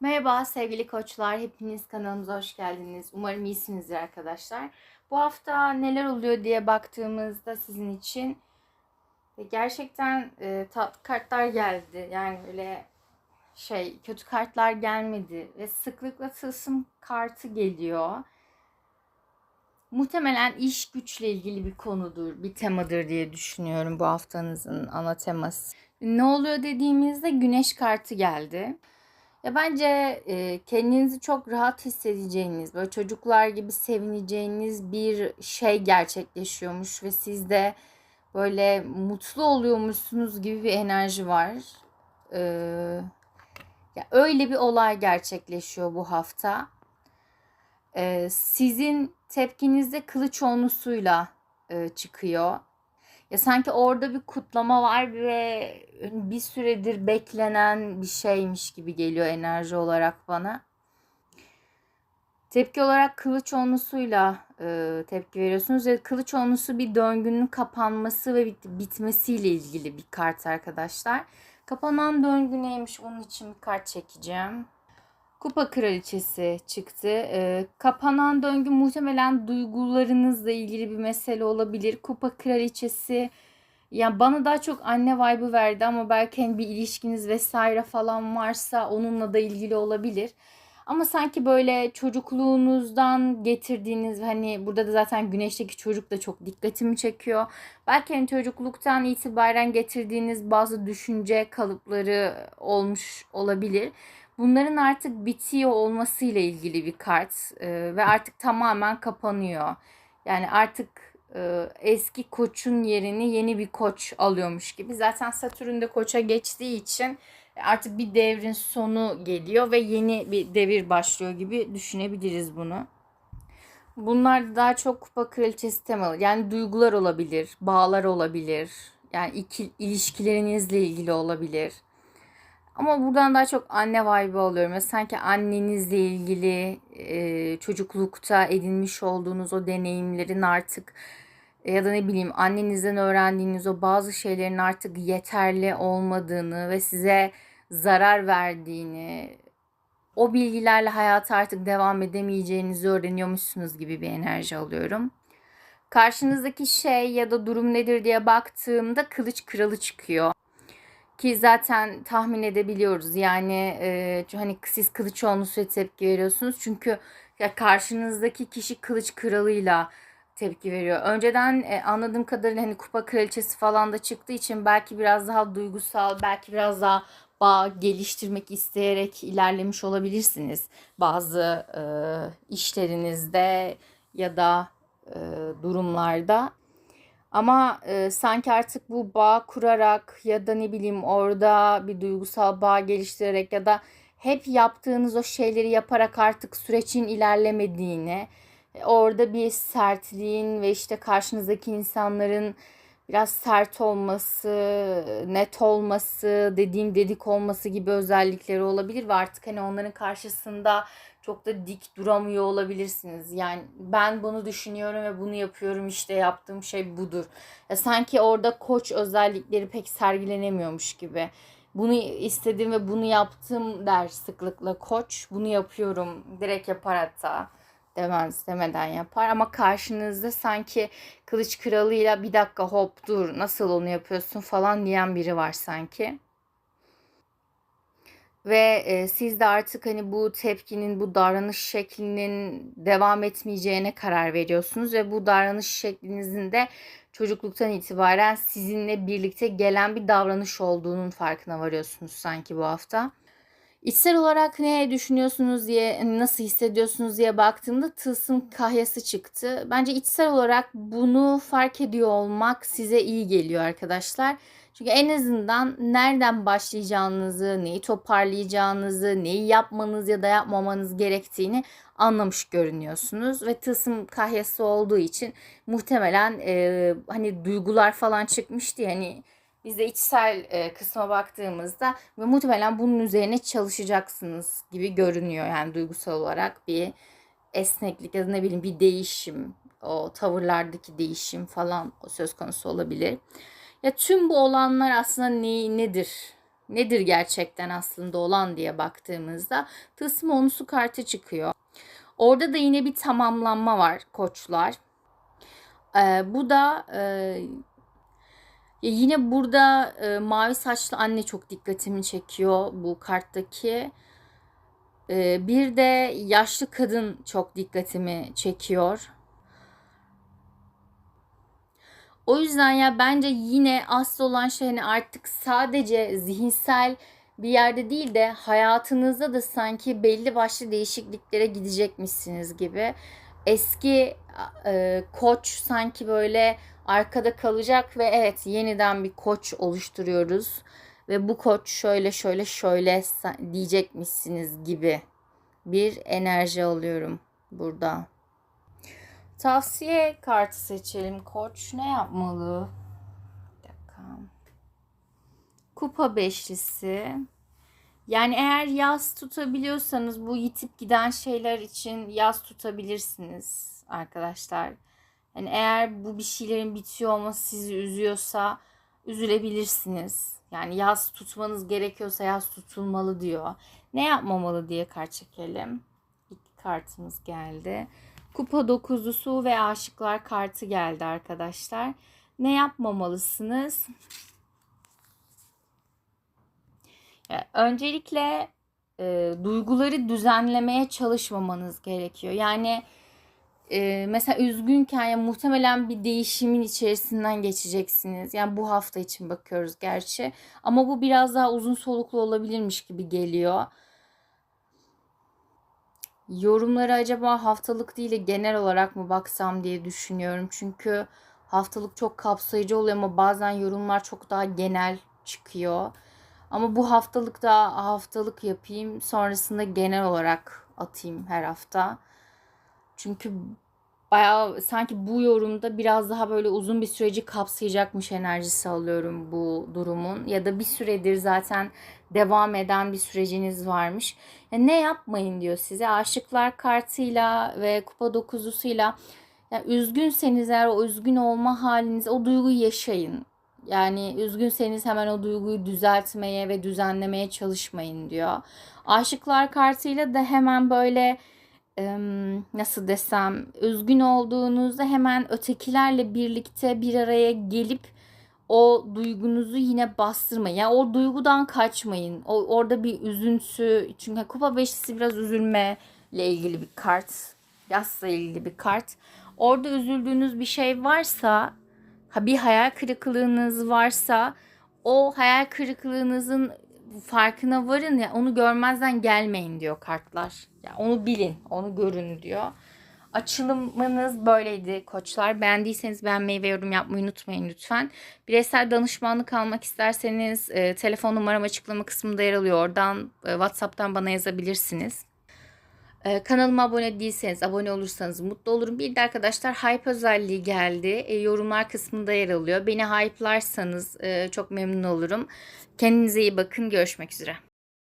Merhaba sevgili koçlar, hepiniz kanalımıza hoş geldiniz. Umarım iyisinizdir arkadaşlar. Bu hafta neler oluyor diye baktığımızda sizin için e, gerçekten e, tatlı kartlar geldi. Yani öyle şey kötü kartlar gelmedi ve sıklıkla tılsım kartı geliyor. Muhtemelen iş güçle ilgili bir konudur, bir temadır diye düşünüyorum bu haftanızın ana teması. Ne oluyor dediğimizde güneş kartı geldi. Ya bence e, kendinizi çok rahat hissedeceğiniz, böyle çocuklar gibi sevineceğiniz bir şey gerçekleşiyormuş ve siz de böyle mutlu oluyormuşsunuz gibi bir enerji var. Ee, ya öyle bir olay gerçekleşiyor bu hafta. Ee, sizin tepkinizde kılıç onlusuyla e, çıkıyor. Ya sanki orada bir kutlama var ve bir süredir beklenen bir şeymiş gibi geliyor enerji olarak bana. Tepki olarak kılıç onlusuyla e, tepki veriyorsunuz ve kılıç onlusu bir döngünün kapanması ve bit- bitmesiyle ilgili bir kart arkadaşlar. Kapanan döngü neymiş onun için bir kart çekeceğim. Kupa Kraliçesi çıktı. Ee, kapanan döngü muhtemelen duygularınızla ilgili bir mesele olabilir. Kupa Kraliçesi yani bana daha çok anne vibe'ı verdi ama belki hani bir ilişkiniz vesaire falan varsa onunla da ilgili olabilir. Ama sanki böyle çocukluğunuzdan getirdiğiniz hani burada da zaten güneşteki çocuk da çok dikkatimi çekiyor. Belki hani çocukluktan itibaren getirdiğiniz bazı düşünce kalıpları olmuş olabilir bunların artık bitiyor olmasıyla ilgili bir kart e, ve artık tamamen kapanıyor. Yani artık e, eski koçun yerini yeni bir koç alıyormuş gibi. Zaten Satürn de koça geçtiği için artık bir devrin sonu geliyor ve yeni bir devir başlıyor gibi düşünebiliriz bunu. Bunlar daha çok kupa kraliçesi temalı. Yani duygular olabilir, bağlar olabilir. Yani iki, ilişkilerinizle ilgili olabilir ama buradan daha çok anne vibe alıyorum. Ve sanki annenizle ilgili e, çocuklukta edinmiş olduğunuz o deneyimlerin artık ya da ne bileyim annenizden öğrendiğiniz o bazı şeylerin artık yeterli olmadığını ve size zarar verdiğini, o bilgilerle hayata artık devam edemeyeceğinizi öğreniyormuşsunuz gibi bir enerji alıyorum. Karşınızdaki şey ya da durum nedir diye baktığımda kılıç kralı çıkıyor. Ki zaten tahmin edebiliyoruz. Yani e, hani siz Kılıçoğlu'na tepki veriyorsunuz. Çünkü ya karşınızdaki kişi kılıç kralıyla tepki veriyor. Önceden e, anladığım kadarıyla hani kupa kraliçesi falan da çıktığı için belki biraz daha duygusal, belki biraz daha bağ geliştirmek isteyerek ilerlemiş olabilirsiniz. Bazı e, işlerinizde ya da e, durumlarda. Ama e, sanki artık bu bağ kurarak ya da ne bileyim orada bir duygusal bağ geliştirerek ya da hep yaptığınız o şeyleri yaparak artık sürecin ilerlemediğini, e, orada bir sertliğin ve işte karşınızdaki insanların biraz sert olması, net olması, dediğim dedik olması gibi özellikleri olabilir ve artık hani onların karşısında çok da dik duramıyor olabilirsiniz. Yani ben bunu düşünüyorum ve bunu yapıyorum işte yaptığım şey budur. Ya sanki orada koç özellikleri pek sergilenemiyormuş gibi. Bunu istedim ve bunu yaptım der sıklıkla koç. Bunu yapıyorum direkt yapar hatta demez demeden yapar ama karşınızda sanki kılıç kralıyla bir dakika hop dur nasıl onu yapıyorsun falan diyen biri var sanki. Ve e, siz de artık hani bu tepkinin, bu davranış şeklinin devam etmeyeceğine karar veriyorsunuz ve bu davranış şeklinizin de çocukluktan itibaren sizinle birlikte gelen bir davranış olduğunun farkına varıyorsunuz sanki bu hafta. İçsel olarak ne düşünüyorsunuz diye, nasıl hissediyorsunuz diye baktığımda tılsım kahyası çıktı. Bence içsel olarak bunu fark ediyor olmak size iyi geliyor arkadaşlar. Çünkü en azından nereden başlayacağınızı, neyi toparlayacağınızı, neyi yapmanız ya da yapmamanız gerektiğini anlamış görünüyorsunuz. Ve tılsım kahyası olduğu için muhtemelen e, hani duygular falan çıkmıştı ya hani biz de içsel e, kısma baktığımızda ve muhtemelen bunun üzerine çalışacaksınız gibi görünüyor. Yani duygusal olarak bir esneklik ya da ne bileyim bir değişim, o tavırlardaki değişim falan söz konusu olabilir. Ya tüm bu olanlar aslında ne, nedir nedir gerçekten aslında olan diye baktığımızda tılsım onlusu kartı çıkıyor. Orada da yine bir tamamlanma var koçlar. Ee, bu da e, ya yine burada e, mavi saçlı anne çok dikkatimi çekiyor bu karttaki. Ee, bir de yaşlı kadın çok dikkatimi çekiyor. O yüzden ya bence yine asıl olan şey hani artık sadece zihinsel bir yerde değil de hayatınızda da sanki belli başlı değişikliklere gidecekmişsiniz gibi. Eski e, koç sanki böyle arkada kalacak ve evet yeniden bir koç oluşturuyoruz ve bu koç şöyle şöyle şöyle diyecekmişsiniz gibi bir enerji alıyorum burada. Tavsiye kartı seçelim. Koç ne yapmalı? Bir dakika. Kupa beşlisi. Yani eğer yaz tutabiliyorsanız bu yitip giden şeyler için yaz tutabilirsiniz arkadaşlar. Yani eğer bu bir şeylerin bitiyor olması sizi üzüyorsa üzülebilirsiniz. Yani yaz tutmanız gerekiyorsa yaz tutulmalı diyor. Ne yapmamalı diye kart çekelim. İki kartımız geldi. Kupa dokuzlusu ve aşıklar kartı geldi arkadaşlar. Ne yapmamalısınız? Öncelikle e, duyguları düzenlemeye çalışmamanız gerekiyor. Yani e, mesela üzgünken ya muhtemelen bir değişimin içerisinden geçeceksiniz. Yani bu hafta için bakıyoruz gerçi. Ama bu biraz daha uzun soluklu olabilirmiş gibi geliyor. Yorumları acaba haftalık değil de genel olarak mı baksam diye düşünüyorum. Çünkü haftalık çok kapsayıcı oluyor ama bazen yorumlar çok daha genel çıkıyor. Ama bu haftalık da haftalık yapayım. Sonrasında genel olarak atayım her hafta. Çünkü bayağı sanki bu yorumda biraz daha böyle uzun bir süreci kapsayacakmış enerjisi alıyorum bu durumun. Ya da bir süredir zaten devam eden bir süreciniz varmış. Yani ne yapmayın diyor size. Aşıklar kartıyla ve kupa dokuzusuyla yani üzgünseniz eğer o üzgün olma haliniz o duyguyu yaşayın. Yani üzgünseniz hemen o duyguyu düzeltmeye ve düzenlemeye çalışmayın diyor. Aşıklar kartıyla da hemen böyle nasıl desem üzgün olduğunuzda hemen ötekilerle birlikte bir araya gelip o duygunuzu yine bastırmayın. Yani o duygudan kaçmayın. O, orada bir üzüntü. Çünkü kupa beşlisi biraz üzülme ile ilgili bir kart. Yasla ilgili bir kart. Orada üzüldüğünüz bir şey varsa, bir hayal kırıklığınız varsa o hayal kırıklığınızın farkına varın ya onu görmezden gelmeyin diyor kartlar. Yani onu bilin, onu görün diyor. Açılımınız böyleydi koçlar. Beğendiyseniz beğenmeyi ve yorum yapmayı unutmayın lütfen. Bireysel danışmanlık almak isterseniz e, telefon numaram açıklama kısmında yer alıyor. Oradan e, WhatsApp'tan bana yazabilirsiniz. E, kanalıma abone değilseniz, abone olursanız mutlu olurum. Bir de arkadaşlar hype özelliği geldi. E, yorumlar kısmında yer alıyor. Beni hype'larsanız e, çok memnun olurum. Kendinize iyi bakın. Görüşmek üzere.